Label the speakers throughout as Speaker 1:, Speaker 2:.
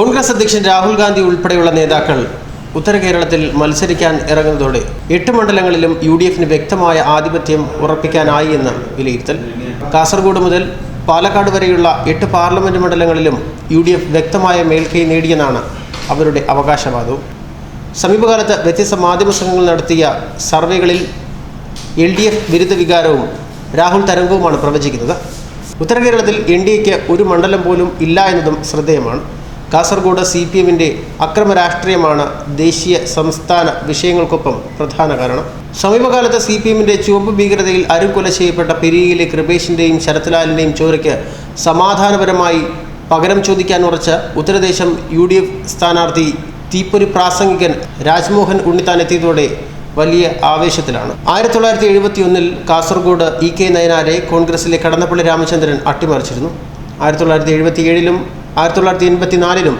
Speaker 1: കോൺഗ്രസ് അധ്യക്ഷൻ രാഹുൽ ഗാന്ധി ഉൾപ്പെടെയുള്ള നേതാക്കൾ ഉത്തര കേരളത്തിൽ മത്സരിക്കാൻ ഇറങ്ങുന്നതോടെ എട്ട് മണ്ഡലങ്ങളിലും യു ഡി എഫിന് വ്യക്തമായ ആധിപത്യം ഉറപ്പിക്കാനായി എന്ന് വിലയിരുത്തൽ കാസർഗോഡ് മുതൽ പാലക്കാട് വരെയുള്ള എട്ട് പാർലമെന്റ് മണ്ഡലങ്ങളിലും യു ഡി എഫ് വ്യക്തമായ മേൽക്കൈ നേടിയെന്നാണ് അവരുടെ അവകാശവാദവും സമീപകാലത്ത് വ്യത്യസ്ത മാധ്യമ സംഘങ്ങൾ നടത്തിയ സർവേകളിൽ എൽ ഡി എഫ് ബിരുദ വികാരവും രാഹുൽ തരംഗവുമാണ് പ്രവചിക്കുന്നത് ഉത്തര കേരളത്തിൽ എൻ ഡി എക്ക് ഒരു മണ്ഡലം പോലും ഇല്ല എന്നതും ശ്രദ്ധേയമാണ് കാസർഗോഡ് സി പി എമ്മിൻ്റെ അക്രമ രാഷ്ട്രീയമാണ് ദേശീയ സംസ്ഥാന വിഷയങ്ങൾക്കൊപ്പം പ്രധാന കാരണം സമീപകാലത്ത് സി പി എമ്മിൻ്റെ ചുവപ്പ് ഭീകരതയിൽ അരുക്കൊല ചെയ്യപ്പെട്ട പെരിയയിലെ കൃപേഷിൻ്റെയും ശരത്ലാലിൻ്റെയും ചോരയ്ക്ക് സമാധാനപരമായി പകരം ചോദിക്കാൻ ഉറച്ച ഉത്തരദേശം യു ഡി എഫ് സ്ഥാനാർത്ഥി തീപ്പൊരി പ്രാസംഗികൻ രാജ്മോഹൻ ഉണ്ണിത്താൻ എത്തിയതോടെ വലിയ ആവേശത്തിലാണ് ആയിരത്തി തൊള്ളായിരത്തി എഴുപത്തി ഒന്നിൽ കാസർഗോഡ് ഇ കെ നയനാരെ കോൺഗ്രസിലെ കടന്നപ്പള്ളി രാമചന്ദ്രൻ അട്ടിമറിച്ചിരുന്നു ആയിരത്തി തൊള്ളായിരത്തി എഴുപത്തി ഏഴിലും ആയിരത്തി തൊള്ളായിരത്തി എൺപത്തി നാലിലും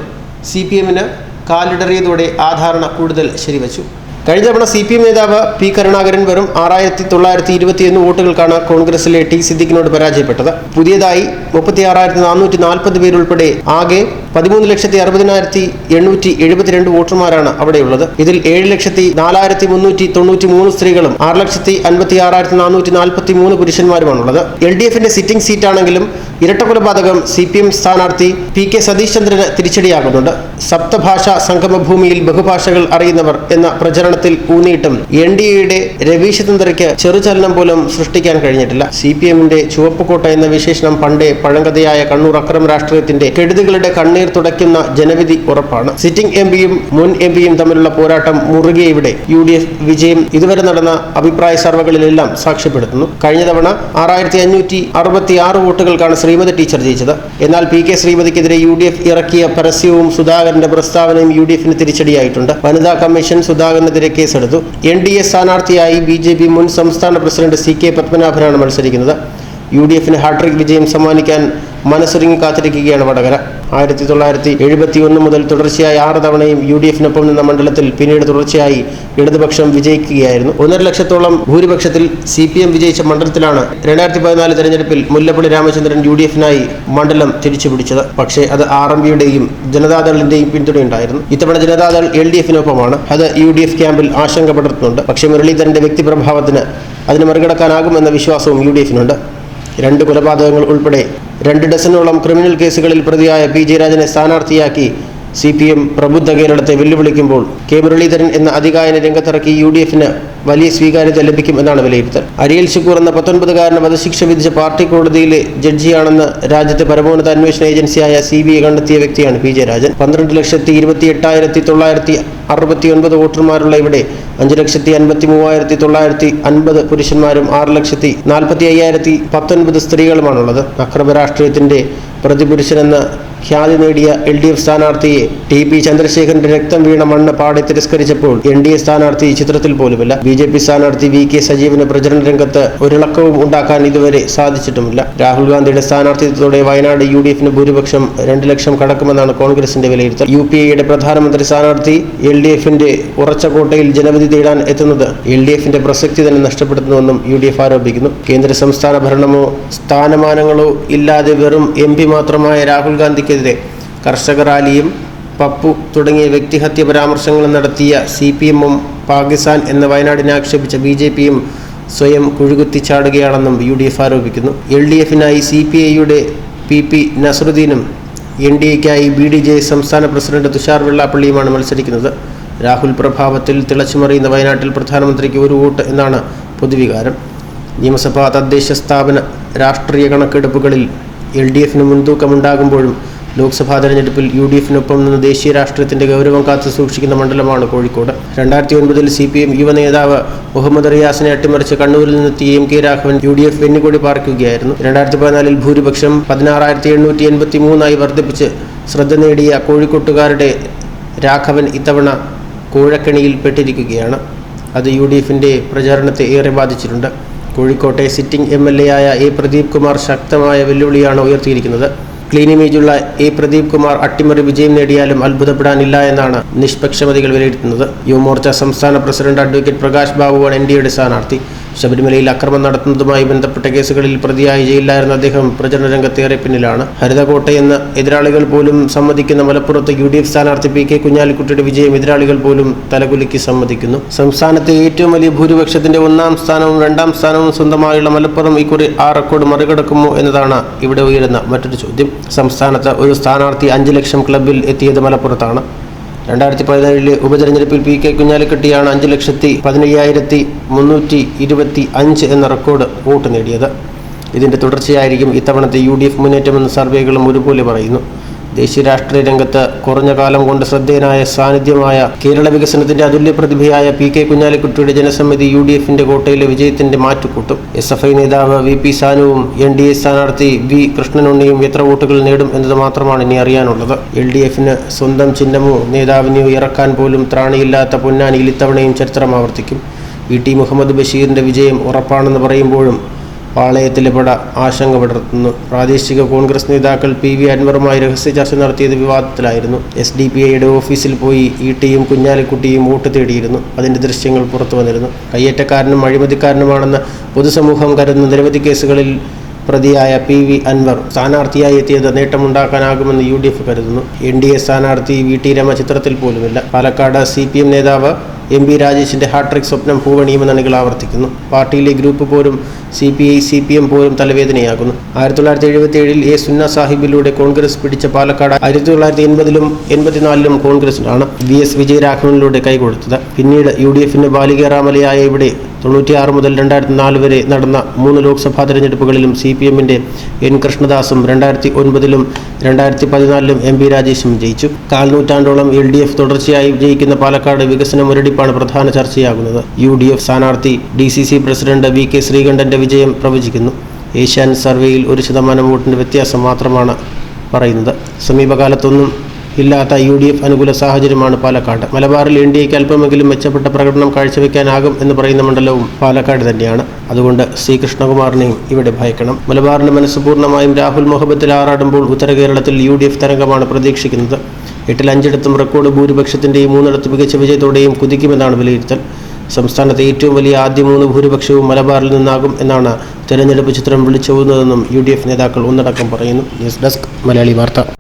Speaker 1: സി പി എമ്മിന് കാലിടറിയതോടെ ആ ധാരണ കൂടുതൽ ശരിവച്ചു കഴിഞ്ഞ തവണ സി പി എം നേതാവ് പി കരുണാകരൻ വെറും ആറായിരത്തി തൊള്ളായിരത്തി ഇരുപത്തിയൊന്ന് വോട്ടുകൾക്കാണ് കോൺഗ്രസിലെ ടി സിദ്ദിഖിനോട് പരാജയപ്പെട്ടത് പുതിയതായി മുപ്പത്തി ആറായിരത്തി നാനൂറ്റി നാൽപ്പത് പേരുൾപ്പെടെ ആകെ പതിമൂന്ന് ലക്ഷത്തി അറുപതിനായിരത്തി എണ്ണൂറ്റി എഴുപത്തിരണ്ട് വോട്ടർമാരാണ് അവിടെയുള്ളത് ഇതിൽ ഏഴ് ലക്ഷത്തി നാലായിരത്തി മുന്നൂറ്റി തൊണ്ണൂറ്റി മൂന്ന് സ്ത്രീകളും ആറ് ലക്ഷത്തി അൻപത്തി ആറായിരത്തി നാനൂറ്റി നാൽപ്പത്തി മൂന്ന് പുരുഷന്മാരുമാണുള്ളത് എൽ ഡി എഫിന്റെ സിറ്റിംഗ് സീറ്റാണെങ്കിലും ഇരട്ടക്കൊലപാതകം സി പി എം സ്ഥാനാർത്ഥി പി കെ സതീഷ് ചന്ദ്രന് തിരിച്ചടിയാകുന്നുണ്ട് സപ്തഭാഷാ സംഗമഭൂമിയിൽ ബഹുഭാഷകൾ അറിയുന്നവർ എന്ന പ്രചരണത്തിൽ ഊന്നിയിട്ടും എൻ ഡി എയുടെ രവീഷ് തന്ത്രയ്ക്ക് ചെറുചലനം പോലും സൃഷ്ടിക്കാൻ കഴിഞ്ഞിട്ടില്ല സി പി എമ്മിന്റെ ചുവപ്പുകോട്ട എന്ന വിശേഷണം പണ്ടേ പഴങ്കഥയായ കണ്ണൂർ അക്രമ രാഷ്ട്രീയത്തിന്റെ കെടുതികളുടെ കണ്ണീർ കണ്ണീർ തുടയ്ക്കുന്ന ജനവിധി ഉറപ്പാണ് സിറ്റിംഗ് എം പിയും മുൻ എം പിയും തമ്മിലുള്ള പോരാട്ടം മുറുകെ ഇവിടെ യു ഡി എഫ് വിജയം ഇതുവരെ നടന്ന അഭിപ്രായ സർവകളിലെല്ലാം സാക്ഷ്യപ്പെടുത്തുന്നു കഴിഞ്ഞ തവണ ആറായിരത്തി അഞ്ഞൂറ്റി അറുപത്തി ആറ് വോട്ടുകൾക്കാണ് ശ്രീമതി ടീച്ചർ ജയിച്ചത് എന്നാൽ പി കെ ശ്രീമതിക്കെതിരെ യു ഡി എഫ് ഇറക്കിയ പരസ്യവും സുധാകരന്റെ പ്രസ്താവനയും യു ഡി എഫിന് തിരിച്ചടിയായിട്ടുണ്ട് വനിതാ കമ്മീഷൻ സുധാകരനെതിരെ കേസെടുത്തു എൻ ഡി എ സ്ഥാനാർത്ഥിയായി ബി ജെ പി മുൻ സംസ്ഥാന പ്രസിഡന്റ് സി കെ പത്മനാഭനാണ് മത്സരിക്കുന്നത് യു ഡി എഫിന് ഹാട്രിക് വിജയം സമ്മാനിക്കാൻ മനസ്സൊരുങ്ങി കാത്തിരിക്കുകയാണ് വടകര ആയിരത്തി തൊള്ളായിരത്തി എഴുപത്തി ഒന്ന് മുതൽ തുടർച്ചയായി ആറ് തവണയും യു ഡി എഫിനൊപ്പം നിന്ന മണ്ഡലത്തിൽ പിന്നീട് തുടർച്ചയായി ഇടതുപക്ഷം വിജയിക്കുകയായിരുന്നു ഒന്നര ലക്ഷത്തോളം ഭൂരിപക്ഷത്തിൽ സി പി എം വിജയിച്ച മണ്ഡലത്തിലാണ് രണ്ടായിരത്തി പതിനാല് തെരഞ്ഞെടുപ്പിൽ മുല്ലപ്പള്ളി രാമചന്ദ്രൻ യു ഡി എഫിനായി മണ്ഡലം തിരിച്ചുപിടിച്ചത് പക്ഷേ അത് ആർ എം പിയുടെയും ജനതാദളിന്റെയും പിന്തുണയുണ്ടായിരുന്നു ഇത്തവണ ജനതാദൾ എൽ ഡി എഫിനൊപ്പമാണ് അത് യു ഡി എഫ് ക്യാമ്പിൽ ആശങ്ക പടർത്തുന്നുണ്ട് പക്ഷേ മുരളീധരന്റെ പ്രഭാവത്തിന് അതിന് മറികടക്കാനാകുമെന്ന വിശ്വാസവും യു ഡി എഫിനുണ്ട് രണ്ട് കൊലപാതകങ്ങൾ ഉൾപ്പെടെ രണ്ട് ഡസനോളം ക്രിമിനൽ കേസുകളിൽ പ്രതിയായ പി ജയരാജനെ സ്ഥാനാർത്ഥിയാക്കി സി പി എം പ്രബുദ്ധ കേരളത്തെ വെല്ലുവിളിക്കുമ്പോൾ കെ മുരളീധരൻ എന്ന അധികായനെ രംഗത്തിറക്കി യു ഡി എഫിന് വലിയ സ്വീകാര്യത ലഭിക്കും എന്നാണ് വിലയിരുത്തൽ അരിയൽ ശുക്കൂർ എന്ന പത്തൊൻപതുകാരന് വധശിക്ഷ വിധിച്ച പാർട്ടി കോടതിയിലെ ജഡ്ജിയാണെന്ന് രാജ്യത്തെ പരമോന്നത അന്വേഷണ ഏജൻസിയായ സി ബി ഐ കണ്ടെത്തിയ വ്യക്തിയാണ് പി ജെ രാജൻ പന്ത്രണ്ട് ലക്ഷത്തി ഇരുപത്തി എട്ടായിരത്തി തൊള്ളായിരത്തി അറുപത്തി ഒൻപത് വോട്ടർമാരുള്ള ഇവിടെ അഞ്ച് ലക്ഷത്തി അൻപത്തി മൂവായിരത്തി തൊള്ളായിരത്തി അൻപത് പുരുഷന്മാരും ആറ് ലക്ഷത്തി നാൽപ്പത്തി അയ്യായിരത്തി പത്തൊൻപത് സ്ത്രീകളുമാണുള്ളത് അക്രമ രാഷ്ട്രീയത്തിന്റെ പ്രതിപുരുഷനെന്ന ഖ്യാതി നേടിയ എൽ ഡി എഫ് സ്ഥാനാർത്ഥിയെ ടി പി ചന്ദ്രശേഖരന്റെ രക്തം വീണ മണ്ണ് പാടെ തിരസ്കരിച്ചപ്പോൾ എൻ ഡി എ സ്ഥാനാർത്ഥി ചിത്രത്തിൽ പോലുമില്ല ബി ജെ പി സ്ഥാനാർത്ഥി വി കെ സജീവിന് പ്രചരണ രംഗത്ത് ഒരിളക്കവും ഉണ്ടാക്കാൻ ഇതുവരെ സാധിച്ചിട്ടുമില്ല രാഹുൽ ഗാന്ധിയുടെ സ്ഥാനാർത്ഥിത്വത്തോടെ വയനാട് യു ഡി എഫിന് ഭൂരിപക്ഷം രണ്ട് ലക്ഷം കടക്കുമെന്നാണ് കോൺഗ്രസിന്റെ വിലയിരുത്തൽ യു പി എയുടെ പ്രധാനമന്ത്രി സ്ഥാനാർത്ഥി എൽ ഡി എഫിന്റെ ഉറച്ച കോട്ടയിൽ ജനവിധി തേടാൻ എത്തുന്നത് എൽ ഡി എഫിന്റെ പ്രസക്തി തന്നെ നഷ്ടപ്പെടുത്തുന്നുവെന്നും യു ഡി എഫ് ആരോപിക്കുന്നു കേന്ദ്ര സംസ്ഥാന ഭരണമോ സ്ഥാനമാനങ്ങളോ ഇല്ലാതെ വെറും എം പി മാത്രമായ രാഹുൽ ഗാന്ധിക്ക് നടപടിക്കെതിരെ കർഷക റാലിയും പപ്പു തുടങ്ങിയ വ്യക്തിഹത്യ പരാമർശങ്ങൾ നടത്തിയ സി പി എമ്മും പാകിസ്ഥാൻ എന്ന വയനാടിനെ ആക്ഷേപിച്ച ബി ജെ പിയും സ്വയം കുഴുകുത്തിച്ചാടുകയാണെന്നും യു ഡി എഫ് ആരോപിക്കുന്നു എൽ ഡി എഫിനായി സി പി ഐയുടെ പി പി നസറുദ്ദീനും എൻ ഡി എക്കായി ബി ഡി ജെ സംസ്ഥാന പ്രസിഡന്റ് തുഷാർ വെള്ളാപ്പള്ളിയുമാണ് മത്സരിക്കുന്നത് രാഹുൽ പ്രഭാവത്തിൽ തിളച്ചുമറിയുന്ന വയനാട്ടിൽ പ്രധാനമന്ത്രിക്ക് ഒരു വോട്ട് എന്നാണ് പൊതുവികാരം നിയമസഭാ തദ്ദേശ സ്ഥാപന രാഷ്ട്രീയ കണക്കെടുപ്പുകളിൽ എൽ ഡി എഫിന് മുൻതൂക്കമുണ്ടാകുമ്പോഴും ലോക്സഭാ തെരഞ്ഞെടുപ്പിൽ യു ഡി എഫിനൊപ്പം നിന്ന് ദേശീയ രാഷ്ട്രീയത്തിന്റെ ഗൗരവം കാത്തു സൂക്ഷിക്കുന്ന മണ്ഡലമാണ് കോഴിക്കോട് രണ്ടായിരത്തി ഒൻപതിൽ സി പി എം യുവ നേതാവ് മുഹമ്മദ് റിയാസിനെ അട്ടിമറിച്ച് കണ്ണൂരിൽ നിന്നെത്തിയ M K Raghavan U D F വെന്നുകൂടി പാർക്കുകയായിരുന്നു രണ്ടായിരത്തി പതിനാലിൽ ഭൂരിപക്ഷം പതിനാറായിരത്തി എണ്ണൂറ്റി എൺപത്തി മൂന്നായി വർദ്ധിപ്പിച്ച് ശ്രദ്ധ നേടിയ കോഴിക്കോട്ടുകാരുടെ രാഘവൻ ഇത്തവണ കൂഴക്കണിയിൽ അത് യു ഡി എഫിന്റെ പ്രചാരണത്തെ ഏറെ ബാധിച്ചിട്ടുണ്ട് കോഴിക്കോട്ടെ സിറ്റിംഗ് എം എൽ എ ആയ എ പ്രദീപ് കുമാർ ശക്തമായ വെല്ലുവിളിയാണ് ഉയർത്തിയിരിക്കുന്നത് ക്ലീൻ ഇമേജുള്ള എ പ്രദീപ് കുമാർ അട്ടിമറി വിജയം നേടിയാലും അത്ഭുതപ്പെടാനില്ല എന്നാണ് നിഷ്പക്ഷമതികൾ വിലയിരുത്തുന്നത് യുവമോർച്ച സംസ്ഥാന പ്രസിഡന്റ് അഡ്വക്കേറ്റ് പ്രകാശ് ബാബുവാണ് എൻ എയുടെ സ്ഥാനാർത്ഥി ശബരിമലയിൽ അക്രമം നടത്തുന്നതുമായി ബന്ധപ്പെട്ട കേസുകളിൽ പ്രതിയായി ജയിലിലായിരുന്ന അദ്ദേഹം പ്രചരണ രംഗത്തേറെ പിന്നിലാണ് ഹരിതകോട്ടയെന്ന് എതിരാളികൾ പോലും സമ്മതിക്കുന്ന മലപ്പുറത്ത് യു ഡി എഫ് സ്ഥാനാർത്ഥി പി കെ കുഞ്ഞാലിക്കുട്ടിയുടെ വിജയം എതിരാളികൾ പോലും തലകുലുക്കി സമ്മതിക്കുന്നു സംസ്ഥാനത്തെ ഏറ്റവും വലിയ ഭൂരിപക്ഷത്തിന്റെ ഒന്നാം സ്ഥാനവും രണ്ടാം സ്ഥാനവും സ്വന്തമായുള്ള മലപ്പുറം ഇക്കുറി ആ റെക്കോർഡ് മറികടക്കുമോ എന്നതാണ് ഇവിടെ ഉയരുന്ന മറ്റൊരു ചോദ്യം സംസ്ഥാനത്ത് ഒരു സ്ഥാനാർത്ഥി അഞ്ചു ലക്ഷം ക്ലബിൽ എത്തിയത് മലപ്പുറത്താണ് രണ്ടായിരത്തി പതിനേഴിലെ ഉപതെരഞ്ഞെടുപ്പിൽ പി കെ കുഞ്ഞാലിക്കുട്ടിയാണ് അഞ്ച് ലക്ഷത്തി പതിനയ്യായിരത്തി മുന്നൂറ്റി ഇരുപത്തി അഞ്ച് എന്ന റെക്കോർഡ് വോട്ട് നേടിയത് ഇതിന്റെ തുടർച്ചയായിരിക്കും ഇത്തവണത്തെ യു ഡി എഫ് മുന്നേറ്റമെന്ന് സർവേകളും ഒരുപോലെ പറയുന്നു ദേശീയ രാഷ്ട്രീയ രംഗത്ത് കുറഞ്ഞ കാലം കൊണ്ട് ശ്രദ്ധേയനായ സാന്നിധ്യമായ കേരള വികസനത്തിന്റെ അതുല്യ പ്രതിഭയായ പി കെ കുഞ്ഞാലിക്കുട്ടിയുടെ ജനസമിതി യു ഡി എഫിന്റെ കോട്ടയിലെ വിജയത്തിന്റെ മാറ്റുകൂട്ടും എസ് എഫ് ഐ നേതാവ് വി പി സാനുവും എൻ ഡി എ സ്ഥാനാർത്ഥി വി കൃഷ്ണനുണ്ണിയും എത്ര വോട്ടുകൾ നേടും എന്നത് മാത്രമാണ് ഇനി അറിയാനുള്ളത് എൽ ഡി എഫിന് സ്വന്തം ചിഹ്നമോ നേതാവിനെയോ ഇറക്കാൻ പോലും ത്രാണിയില്ലാത്ത പൊന്നാനിയിൽ ഇത്തവണയും ചരിത്രം ആവർത്തിക്കും ഇ ടി മുഹമ്മദ് ബഷീറിന്റെ വിജയം ഉറപ്പാണെന്ന് പറയുമ്പോഴും പാളയത്തിലെപട ആശങ്ക പടർത്തുന്നു പ്രാദേശിക കോൺഗ്രസ് നേതാക്കൾ പി വി അൻവറുമായി രഹസ്യ ചർച്ച നടത്തിയത് വിവാദത്തിലായിരുന്നു എസ് ഡി പി ഐയുടെ ഓഫീസിൽ പോയി ഇ ടിയും കുഞ്ഞാലിക്കുട്ടിയും വോട്ട് തേടിയിരുന്നു അതിന്റെ ദൃശ്യങ്ങൾ പുറത്തു വന്നിരുന്നു കയ്യേറ്റക്കാരനും അഴിമതിക്കാരനുമാണെന്ന് പൊതുസമൂഹം കരുതുന്ന നിരവധി കേസുകളിൽ പ്രതിയായ പി വി അൻവർ സ്ഥാനാർത്ഥിയായി എത്തിയത് നേട്ടമുണ്ടാക്കാനാകുമെന്ന് യു ഡി എഫ് കരുതുന്നു എൻ ഡി എ സ്ഥാനാർത്ഥി വി ടി രമ ചിത്രത്തിൽ പോലുമില്ല പാലക്കാട് സി പി എം നേതാവ് എം പി രാജേഷിൻ്റെ ഹാട്രിക് സ്വപ്നം പൂവണിയുമെന്ന് അണികൾ ആവർത്തിക്കുന്നു പാർട്ടിയിലെ ഗ്രൂപ്പ് പോലും C P I C P M പോലും തലവേദനയാകുന്നു ആയിരത്തി തൊള്ളായിരത്തി എഴുപത്തി ഏഴിൽ എ സുന്ന സാഹിബിലൂടെ കോൺഗ്രസ് പിടിച്ച പാലക്കാട് ആയിരത്തി തൊള്ളായിരത്തി എൺപതിലും എൺപത്തിനാലിലും കോൺഗ്രസിനാണ് വി എസ് വിജയരാഘവനിലൂടെ കൈകൊടുത്തത് പിന്നീട് യു ഡി എഫിന് ബാലികേറാമലയായ ഇവിടെ തൊണ്ണൂറ്റിയാറ് മുതൽ രണ്ടായിരത്തി നാല് വരെ നടന്ന മൂന്ന് ലോക്സഭാ തെരഞ്ഞെടുപ്പുകളിലും സി പി എമ്മിൻ്റെ എൻ കൃഷ്ണദാസും രണ്ടായിരത്തി ഒൻപതിലും രണ്ടായിരത്തി പതിനാലിലും എം പി രാജേഷും ജയിച്ചു കാൽനൂറ്റാണ്ടോളം എൽ ഡി എഫ് തുടർച്ചയായി വിജയിക്കുന്ന പാലക്കാട് വികസന മുരടിപ്പാണ് പ്രധാന ചർച്ചയാകുന്നത് യു ഡി എഫ് സ്ഥാനാർത്ഥി D C C president V K ശ്രീകണ്ഠന്റെ വിജയം പ്രവചിക്കുന്നു ഏഷ്യാൻ സർവേയിൽ ഒരു ശതമാനം വോട്ടിൻ്റെ വ്യത്യാസം മാത്രമാണ് പറയുന്നത് സമീപകാലത്തൊന്നും ഇല്ലാത്ത യു ഡി എഫ് അനുകൂല സാഹചര്യമാണ് പാലക്കാട് മലബാറിൽ എൻ ഡി എക്ക് അല്പമെങ്കിലും മെച്ചപ്പെട്ട പ്രകടനം കാഴ്ചവെക്കാനാകും എന്ന് പറയുന്ന മണ്ഡലവും പാലക്കാട് തന്നെയാണ് അതുകൊണ്ട് സി കൃഷ്ണകുമാറിനെയും ഇവിടെ ഭയക്കണം മലബാറിന്റെ മനസ്സ് പൂർണ്ണമായും രാഹുൽ മുഹബത്തിൽ ആറാടുമ്പോൾ ഉത്തര കേരളത്തിൽ യു ഡി എഫ് തരംഗമാണ് പ്രതീക്ഷിക്കുന്നത് എട്ടിൽ അഞ്ചിടത്തും റെക്കോർഡ് ഭൂരിപക്ഷത്തിന്റെയും മൂന്നിടത്ത് മികച്ച വിജയത്തോടെയും കുതിക്കുമെന്നാണ് വിലയിരുത്തൽ സംസ്ഥാനത്തെ ഏറ്റവും വലിയ ആദ്യ മൂന്ന് ഭൂരിപക്ഷവും മലബാറിൽ നിന്നാകും എന്നാണ് തെരഞ്ഞെടുപ്പ് ചിത്രം പോകുന്നതെന്നും യു ഡി എഫ് നേതാക്കൾ ഒന്നടക്കം പറയുന്നു ന്യൂസ് ഡെസ്ക് മലയാളി വാർത്ത